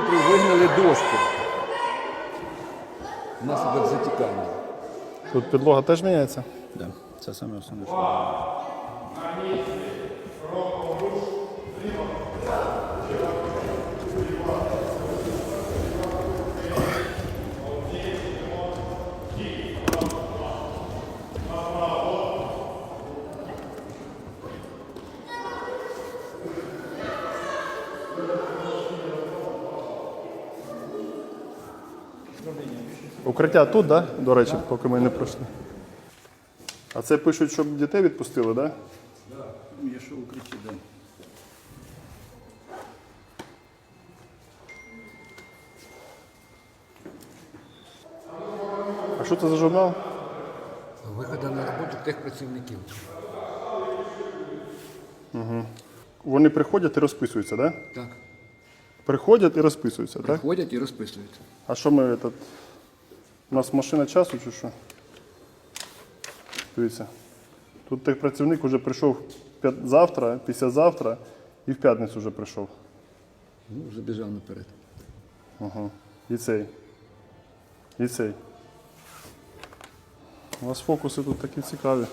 периметру вигнали дошки. Внаслідок затікання. Тут підлога теж міняється? Да, це саме основне. що Укриття тут, так? Да? До речі, поки ми не пройшли. А це пишуть, щоб дітей відпустили, так? Да? Ну, Є що в укритті, да. А що це за журнал? Виходи на роботу тих працівників. Вони приходять і розписуються, так? Да? Так. Приходять і розписуються, так? Приходять і розписуються. А що ми тут? У нас машина часу чи що? Дивіться. Тут тих працівник вже прийшов завтра, післязавтра і в п'ятницю вже прийшов. Ну, вже біжав наперед. Ага. І цей. І цей. У вас фокуси тут такі цікаві.